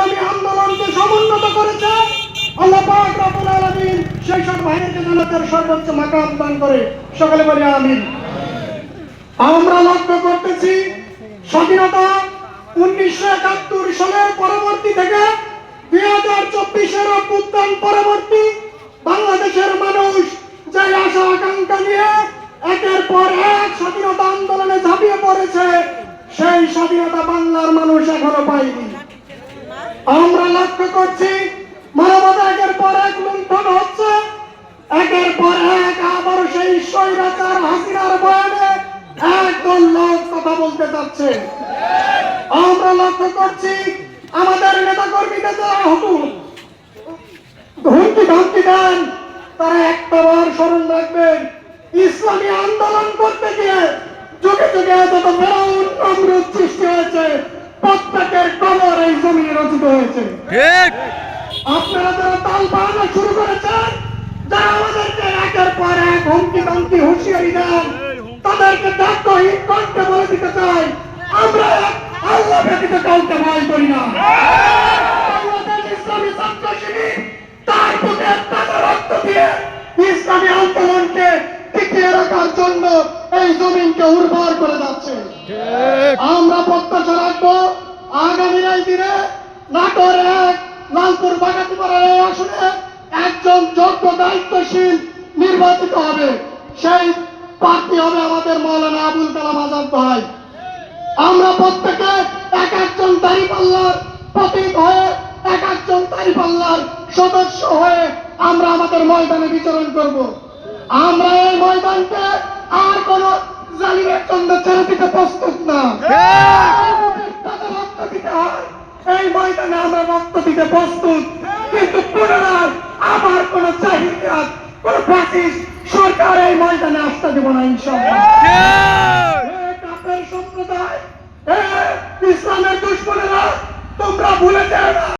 ইসলামী আন্দোলনকে সমুন্নত করেছে। আল্লাহ পাক রব্বুল আলামিন সেই সব ভাইদেরকে জান্নাতের সর্বোচ্চ মাকাম দান করে। সকলে বলি আমিন। আমরা লক্ষ্য করতেছি, স্বাধীনতা উনিশশো একাত্তর সালের পরবর্তী থেকে দুই হাজার চব্বিশের অভ্যুত্থান পরবর্তী বাংলাদেশের মানুষ যে আশা আকাঙ্ক্ষা নিয়ে একের পর এক স্বাধীনতা আন্দোলনে ঝাঁপিয়ে পড়েছে, সেই স্বাধীনতা বাংলার মানুষ এখনও পায়নি। আমরা লক্ষ্য করছি, মানবতা পর এক লুণ্ঠন হচ্ছে। একের পর এক আবার সেই স্বৈরাচার হাসিনার বয়ানে একদল লোক কথা বলতে চাচ্ছে। আমরা লক্ষ্য করছি, আমাদের নেতা কর্মীদের যারা হুকুম হুমকি ধমকি দেন, তারা একটা বার স্মরণ রাখবেন, ইসলামী আন্দোলন করতে গিয়ে যুগে যুগে যত ফেরাউন নমরুদ সৃষ্টি হয়েছে। প্রত্যেকের কবর এই জমিনে রচিত হয়েছে। ঠিক। আপনারা যারা তাল বাহানা শুরু করেছেন যারা আমাদেরকে একের পর এক হুমকি ধমকি হুঁশিয়ারি দেন তাদেরকে দায়িত্বহীন কণ্ঠে বলে দিতে চাই আমরা আল্লাহ ব্যতীত কাউকে ভয় করি না। ইসলামী ছাত্র শিবির তার বুকে তাজা রক্ত দিয়ে ইসলামী আন্দোলনকে টিকিয়ে রাখার জন্য এই জমিনকে উর্বর করে যাচ্ছে। আগামী এই দিনে নাটোর এক লালপুর বাগাতিপাড়ার এই আসনে একজন যোগ্য দায়িত্বশীল নির্বাচিত হবে। সেই প্রার্থী হবে আমাদের মৌলানা আবুল কালাম আজাদ ভাই। আমরা প্রত্যেকে এক একজন দাঁড়িপাল্লার প্রতীক হয়ে এক একজন দাঁড়িপাল্লার সদস্য হয়ে আমরা আমাদের ময়দানে বিচরণ করব। আমরা এই ময়দানকে আর কোন জালিমের জন্য ছেড়ে দিতে প্রস্তুত না তাদের রক্ত দিতে হয় এই ময়দানে আমরা রক্ত দিতে প্রস্তুত। কিন্তু পুনরায় আমার কোন চাহিদা, কোন ফাঁসিস সরকার এই ময়দানে আসতে দেব না ইনশাল্লাহ সম্প্রদায় ইসলামের দুশ্মনেরা, তোমরা ভুলে যাও না।